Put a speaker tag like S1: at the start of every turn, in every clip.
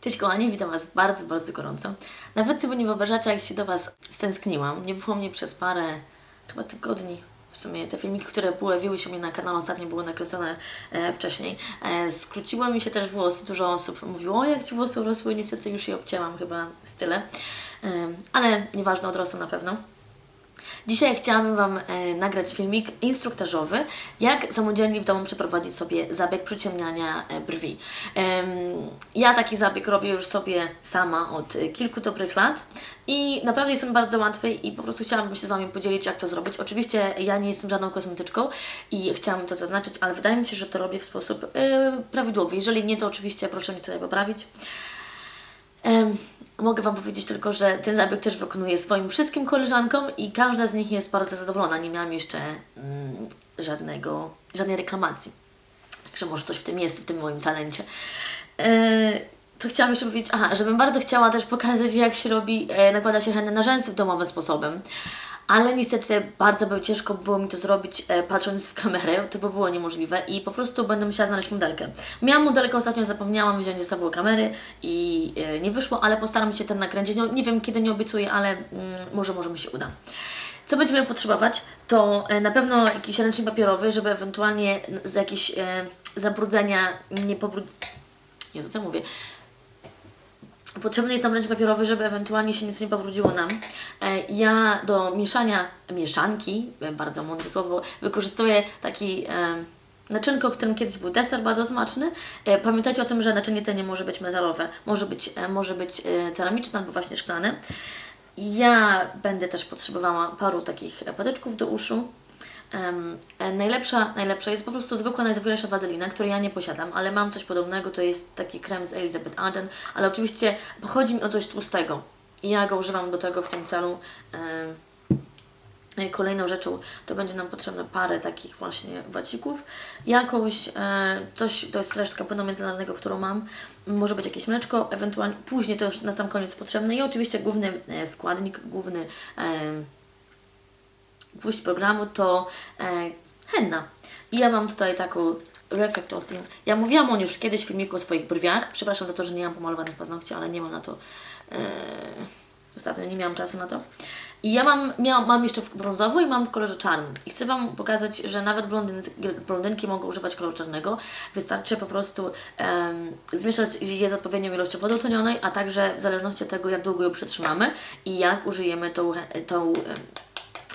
S1: Cześć kochani, witam Was bardzo, bardzo gorąco. Nawet sobie nie wyobrażacie, jak się do Was stęskniłam. Nie było mnie przez parę, chyba tygodni. W sumie te filmiki, które pojawiły się u mnie na kanale ostatnio, były nakręcone e, wcześniej. E, skróciły mi się też włosy. Dużo osób mówiło, o jak Ci włosy urosły. Niestety już je obcięłam chyba z tyle. E, ale nieważne, odrosną na pewno. Dzisiaj chciałabym Wam e, nagrać filmik instruktażowy, jak samodzielnie w domu przeprowadzić sobie zabieg przyciemniania e, brwi. Em, ja taki zabieg robię już sobie sama od e, kilku dobrych lat i naprawdę jest on bardzo łatwy i po prostu chciałabym się z Wami podzielić, jak to zrobić. Oczywiście ja nie jestem żadną kosmetyczką i chciałam to zaznaczyć, ale wydaje mi się, że to robię w sposób e, prawidłowy. Jeżeli nie, to oczywiście proszę mnie tutaj poprawić. Mogę Wam powiedzieć tylko, że ten zabieg też wykonuję swoim wszystkim koleżankom i każda z nich jest bardzo zadowolona. Nie miałam jeszcze mm, żadnego, żadnej reklamacji. Także może coś w tym jest, w tym moim talencie. E, co chciałam jeszcze powiedzieć? Aha, żebym bardzo chciała też pokazać, jak się robi, e, nakłada się henę na rzęsy domowym sposobem. Ale niestety bardzo by ciężko było mi to zrobić e, patrząc w kamerę, to by było niemożliwe i po prostu będę musiała znaleźć modelkę. Miałam modelkę, ostatnio zapomniałam wziąć ze sobą kamery i e, nie wyszło, ale postaram się ten nakręcić. No, nie wiem kiedy, nie obiecuję, ale mm, może, może mi się uda. Co będziemy potrzebować, to e, na pewno jakiś ręcznik papierowy, żeby ewentualnie z jakieś e, zabrudzenia nie pobrud... Jezu, co mówię? Potrzebny jest nam ręcznik papierowy, żeby ewentualnie się nic nie pobrudziło nam. E, Ja do mieszania mieszanki, e, bardzo mądre słowo, wykorzystuję taki e, naczynko, w którym kiedyś był deser bardzo smaczny. Pamiętajcie o tym, że naczynie to nie może być metalowe, może być, może być ceramiczne albo właśnie szklane. Ja będę też potrzebowała paru takich patyczków do uszu. E, najlepsza, najlepsza jest po prostu zwykła, najzwyklejsza wazelina, której ja nie posiadam, ale mam coś podobnego, to jest taki krem z Elizabeth Arden, ale oczywiście chodzi mi o coś tłustego i ja go używam do tego w tym celu. E, Kolejną rzeczą to będzie nam potrzebne parę takich właśnie wacików, jakąś, e, coś, to jest resztka płynu międzynarodowego, którą mam, może być jakieś mleczko, ewentualnie później to już na sam koniec potrzebne i oczywiście główny składnik, główny gwóźdź programu to e, henna. I ja mam tutaj taką Reflectosin. Ja mówiłam o już kiedyś w filmiku o swoich brwiach. Przepraszam za to, że nie mam pomalowanych paznokci, ale nie mam na to. E, ostatnio nie miałam czasu na to. I ja mam, miałam, mam jeszcze w brązowo i mam w kolorze czarnym. I chcę Wam pokazać, że nawet blondyn, blondynki mogą używać koloru czarnego. Wystarczy po prostu em, zmieszać je z odpowiednią ilością wody tonionej, a także w zależności od tego, jak długo ją przetrzymamy i jak użyjemy tą, tą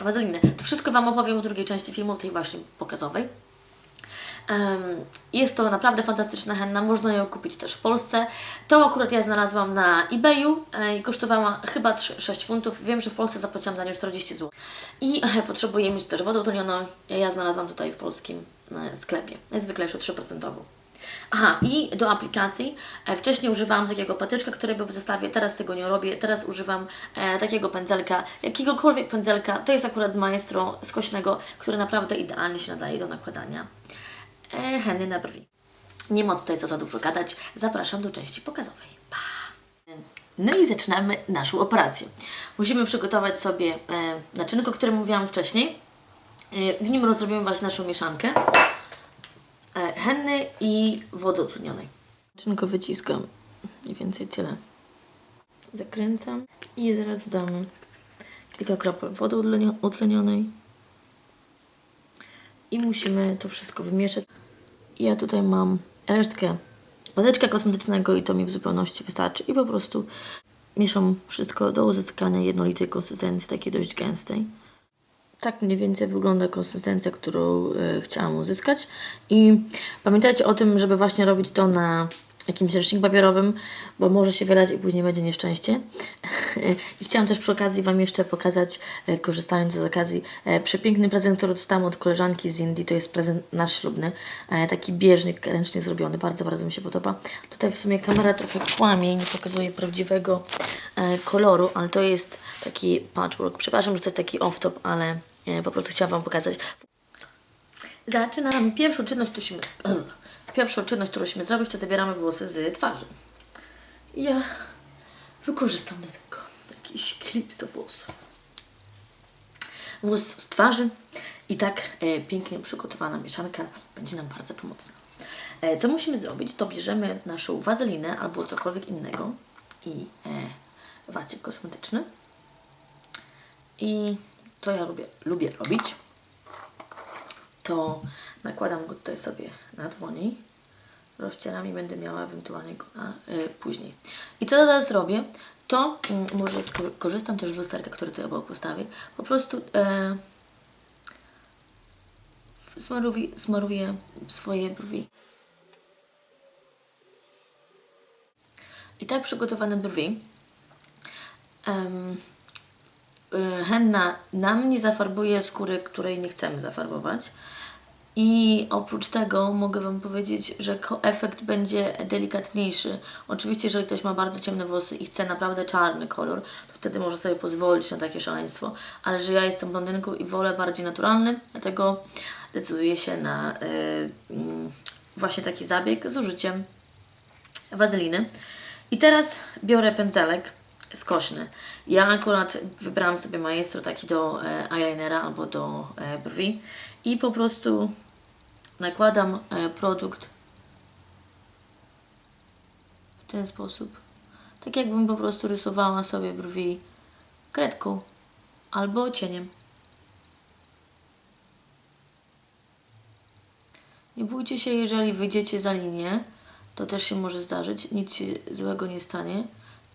S1: wazelinę. To wszystko Wam opowiem w drugiej części filmu, tej właśnie pokazowej. Jest to naprawdę fantastyczna henna, można ją kupić też w Polsce. To akurat ja znalazłam na eBayu e, i kosztowała chyba 3, 6 funtów. Wiem, że w Polsce zapłaciłam za nią 40 zł. I e, potrzebuję mieć też wodę utonioną. Ja znalazłam tutaj w polskim e, sklepie. Zwykle już 3%. Aha, i do aplikacji. E, wcześniej używałam takiego patyczka, który był w zestawie, teraz tego nie robię. Teraz używam e, takiego pędzelka, jakiegokolwiek pędzelka. To jest akurat z Maestro skośnego, który naprawdę idealnie się nadaje do nakładania e, henny na brwi. Nie ma tutaj co za dużo gadać. Zapraszam do części pokazowej. Pa! No i zaczynamy naszą operację. Musimy przygotować sobie e, naczynko, o którym mówiłam wcześniej. E, w nim rozrobimy właśnie naszą mieszankę henny i wody utrudnionej. Naczynko wyciskam. Mniej więcej tyle. Zakręcam i zaraz dodamy kilka kropel wody utleni- utlenionej. I musimy to wszystko wymieszać. Ja tutaj mam resztkę patyczka kosmetycznego i to mi w zupełności wystarczy. I po prostu mieszam wszystko do uzyskania jednolitej konsystencji, takiej dość gęstej. Tak mniej więcej wygląda konsystencja, którą e, chciałam uzyskać. I pamiętajcie o tym, żeby właśnie robić to na jakimś ręczniku papierowym, bo może się wylać i później będzie nieszczęście. I chciałam też przy okazji Wam jeszcze pokazać, e, korzystając z okazji, e, przepiękny prezent, który dostałam od koleżanki z Indii. To jest prezent nasz ślubny. Taki bieżnik ręcznie zrobiony. Bardzo, bardzo mi się podoba. Tutaj w sumie kamera trochę kłamie i nie pokazuje prawdziwego koloru, ale to jest taki patchwork. Przepraszam, że to jest taki off-top, ale po prostu chciałam Wam pokazać. Zaczynamy. Pierwszą czynność, którą musimy, pierwszą czynność, którą musimy zrobić, to zabieramy włosy z twarzy. Ja wykorzystam do tego jakiś klips do włosów. Włos z twarzy i tak e, pięknie przygotowana mieszanka będzie nam bardzo pomocna. E, co musimy zrobić? To bierzemy naszą wazelinę albo cokolwiek innego i e, wacik kosmetyczny. I co ja lubię, lubię robić, to nakładam go tutaj sobie na dłoni, rozcieram i będę miała ewentualnie go na, y, później. I co teraz robię, to mm, może sko- korzystam też z lusterka, które tutaj obok postawię, po prostu e, smaruję, smaruję swoje brwi. I tak przygotowane brwi y, henna nam nie zafarbuje skóry, której nie chcemy zafarbować. I oprócz tego mogę Wam powiedzieć, że efekt będzie delikatniejszy. Oczywiście, jeżeli ktoś ma bardzo ciemne włosy i chce naprawdę czarny kolor, to wtedy może sobie pozwolić na takie szaleństwo. Ale że ja jestem blondynką i wolę bardziej naturalny, dlatego decyduję się na y, mm, właśnie taki zabieg z użyciem wazeliny. I teraz biorę pędzelek skośny. Ja akurat wybrałam sobie maestro taki do e, eyelinera albo do e, brwi i po prostu nakładam e, produkt w ten sposób. Tak jakbym po prostu rysowała sobie brwi kredką albo cieniem. Nie bójcie się, jeżeli wyjdziecie za linię, to też się może zdarzyć, nic się złego nie stanie.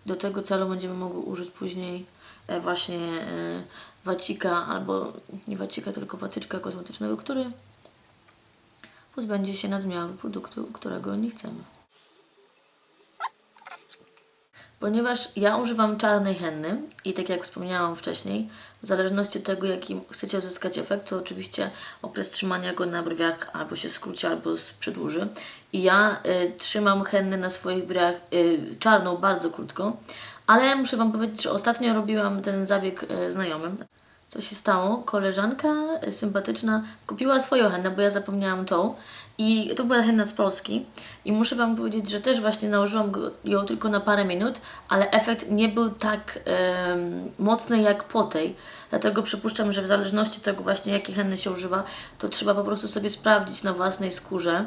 S1: Do tego celu będziemy mogli użyć później e, właśnie e, wacika, albo nie wacika, tylko patyczka kosmetycznego, który pozbędzie się nadmiaru produktu, którego nie chcemy. Ponieważ ja używam czarnej henny i tak jak wspomniałam wcześniej, w zależności od tego, jaki chcecie uzyskać efekt, to oczywiście okres trzymania go na brwiach albo się skróci, albo przedłuży. I ja y, trzymam hennę na swoich brwiach y, czarną bardzo krótko, ale muszę Wam powiedzieć, że ostatnio robiłam ten zabieg y, znajomym. Co się stało? Koleżanka y, sympatyczna kupiła swoją hennę, bo ja zapomniałam tą. I to była henna z Polski. I muszę Wam powiedzieć, że też właśnie nałożyłam ją tylko na parę minut, ale efekt nie był tak em, mocny jak po tej. Dlatego przypuszczam, że w zależności od tego właśnie jakiej henny się używa, to trzeba po prostu sobie sprawdzić na własnej skórze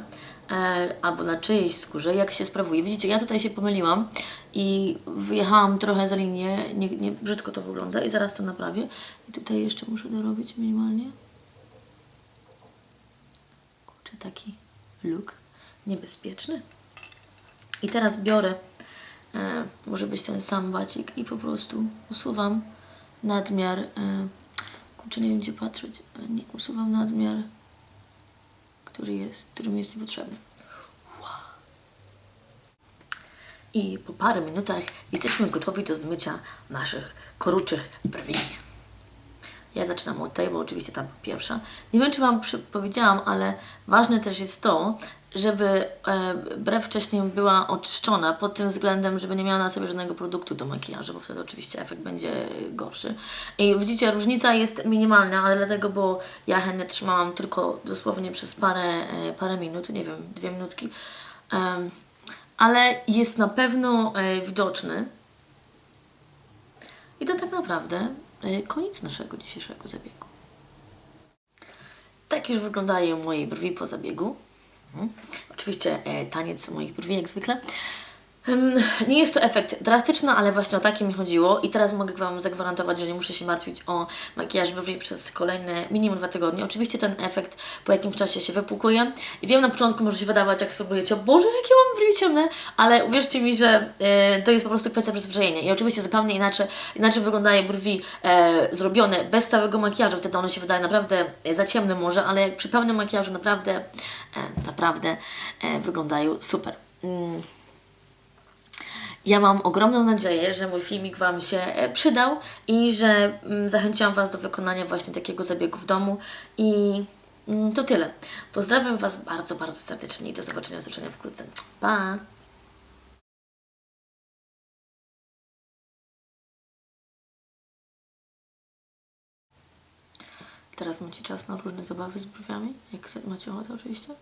S1: e, albo na czyjejś skórze, jak się sprawuje. Widzicie, ja tutaj się pomyliłam i wyjechałam trochę za linię, nie, nie, brzydko to wygląda i zaraz to naprawię. I tutaj jeszcze muszę dorobić minimalnie. Kurczę, taki look niebezpieczny. I teraz biorę, e, może być ten sam wacik i po prostu usuwam nadmiar, e, kurczę, nie wiem gdzie patrzeć, e, nie, usuwam nadmiar, który jest, który mi jest niepotrzebny. I po parę minutach jesteśmy gotowi do zmycia naszych koruczych brwi. Ja zaczynam od tej, bo oczywiście tam pierwsza. Nie wiem, czy Wam powiedziałam, ale ważne też jest to, żeby e, brew wcześniej była oczyszczona pod tym względem, żeby nie miała na sobie żadnego produktu do makijażu, bo wtedy oczywiście efekt będzie gorszy. I widzicie, różnica jest minimalna, ale dlatego, bo ja chętnie trzymałam tylko dosłownie przez parę, e, parę minut, nie wiem, dwie minutki, ale jest na pewno e, widoczny, i to tak naprawdę koniec naszego dzisiejszego zabiegu. Tak już wyglądają moje brwi po zabiegu. Mhm. Oczywiście e, taniec moich brwi jak zwykle. Nie jest to efekt drastyczny, ale właśnie o taki mi chodziło i teraz mogę Wam zagwarantować, że nie muszę się martwić o makijaż brwi przez kolejne minimum dwa tygodnie. Oczywiście ten efekt po jakimś czasie się wypłukuje i wiem na początku może się wydawać, jak spróbujecie, o Boże, jakie mam brwi ciemne, ale uwierzcie mi, że e, to jest po prostu kwestia przyzwyczajenia i oczywiście zupełnie inaczej, inaczej wyglądają brwi e, zrobione bez całego makijażu, wtedy one się wydają naprawdę e, za ciemne może, ale przy pełnym makijażu naprawdę, e, naprawdę e, wyglądają super. Mm. Ja mam ogromną nadzieję, że mój filmik Wam się e, przydał i że mm, zachęciłam Was do wykonania właśnie takiego zabiegu w domu. I mm, to tyle. Pozdrawiam Was bardzo, bardzo serdecznie i do zobaczenia, usłyszenia wkrótce. Pa! Teraz macie czas na różne zabawy z brwiami, jak macie ochotę oczywiście.